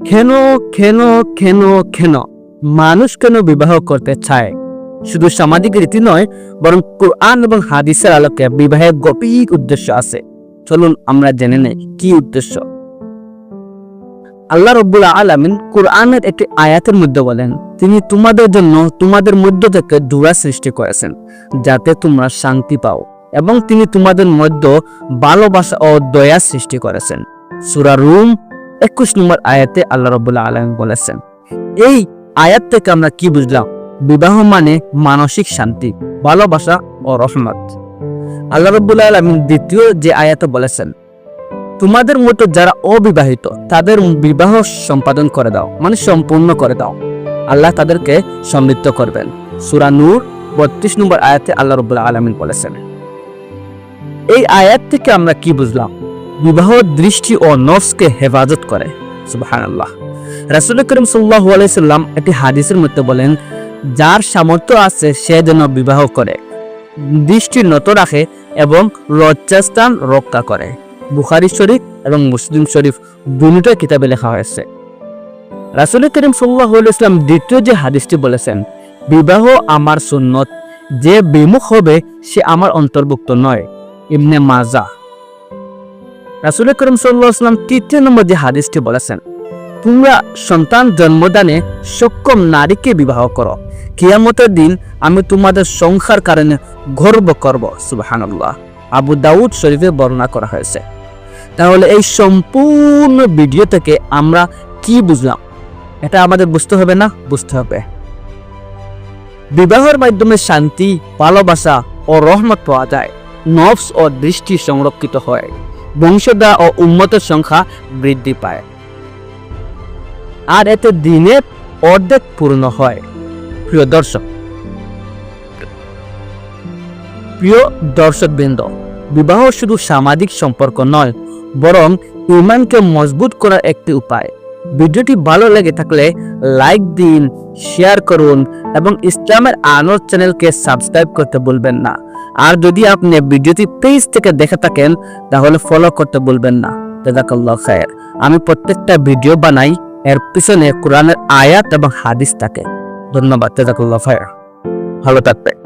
কেন কেন কেন কেন মানুষ কেন বিবাহ করতে চায়? শুধু সামাজিক রীতি নয়, বরং কোরআন এবং হাদিসের আলোকে বিবাহের গভীর উদ্দেশ্য আছে। চলুন আমরা জেনে নেই, কি উদ্দেশ্য? আল্লাহ রব্বুল আলামিন কোরআনের একটি আয়াতের মধ্যে বলেন, তিনি তোমাদের জন্য, তোমাদের মধ্য থেকে জোড়া সৃষ্টি করেছেন, যাতে তোমরা শান্তি পাও, এবং তিনি তোমাদের মধ্যে ভালোবাসা ও দয়া সৃষ্টি করেছেন। সুরা রুম একুশ নম্বর আয়াতে আল্লাহ রব্বুল্লাহ আলম বলেছেন, এই আয়াত থেকে আমরা কি বুঝলাম? বিবাহ মানে মানসিক শান্তি, ভালোবাসা ও রহমত। আল্লাহ রব্বুল্লাহ আলমিন দ্বিতীয় যে আয়াতে বলেছেন, তোমাদের মতো যারা অবিবাহিত, তাদের বিবাহ সম্পাদন করে দাও মানে সম্পূর্ণ করে দাও। আল্লাহ তাদেরকে সমৃদ্ধ করবেন। সুরা নূর বত্রিশ নম্বর আয়াতে আল্লাহ রব্বুল্লাহ আলমিন বলেছেন, এই আয়াত থেকে আমরা কি বুঝলাম? বিবাহ দৃষ্টি ও নফসকে হেফাজত করে সুবাহান আল্লাহ রাসুল করিম সাল্লাহ আলাইসাল্লাম একটি হাদিসের মধ্যে বলেন, যার সামর্থ্য আছে, সে যেন বিবাহ করে, দৃষ্টি নত রাখে এবং লজ্জাস্থান রক্ষা করে। বুখারি শরীফ এবং মুসলিম শরীফ দুটো কিতাবে লেখা হয়েছে। রাসুল করিম সাল্লাহ ইসলাম দ্বিতীয় যে হাদিসটি বলেছেন, বিবাহ আমার সুন্নত, যে বিমুখ হবে, সে আমার অন্তর্ভুক্ত নয়। ইবনে মাজা রাসুল করিম সাল্লাম তৃতীয় নম্বর যে হাদিসটি বলেছেন, তোমরা সন্তান জন্মদানে সক্ষম নারীকে বিবাহ করো। কিয়ামতের দিন আমি তোমাদের সংখ্যার কারণে গর্ব করব। সুবাহান্লাহ আবু দাউদ শরীফে বর্ণনা করা হয়েছে। তাহলে এই সম্পূর্ণ ভিডিও থেকে আমরা কি বুঝলাম? এটা আমাদের বুঝতে হবে না? বুঝতে হবে। বিবাহের মাধ্যমে শান্তি, ভালোবাসা ও রহমত পাওয়া যায়। নফস ও দৃষ্টি সংরক্ষিত হয়। বংশধা ও উন্মতের সংখ্যা বৃদ্ধি পায়। আর এতে দিনে অর্ধেক পূর্ণ হয়। প্রিয় দর্শক প্রিয় দর্শক বৃন্দ বিবাহ শুধু সামাজিক সম্পর্ক নয়, বরং ইমানকে মজবুত করার একটি উপায়। ভিডিওটি ভালো লেগে থাকলে লাইক দিন, শেয়ার করুন এবং ইসলামের আনোর চ্যানেলকে সাবস্ক্রাইব করতে ভুলবেন না। আর যদি আপনি ভিডিওটি পেজ থেকে দেখে থাকেন, তাহলে ফলো করতে ভুলবেন না। জাজাকাল্লাহ খায়ের। আমি প্রত্যেকটা ভিডিও বানাই, এর পিছনে কোরআনের আয়াত এবং হাদিস থাকে। ধন্যবাদ। জাজাকাল্লাহ খায়ের। ভালো থাকবে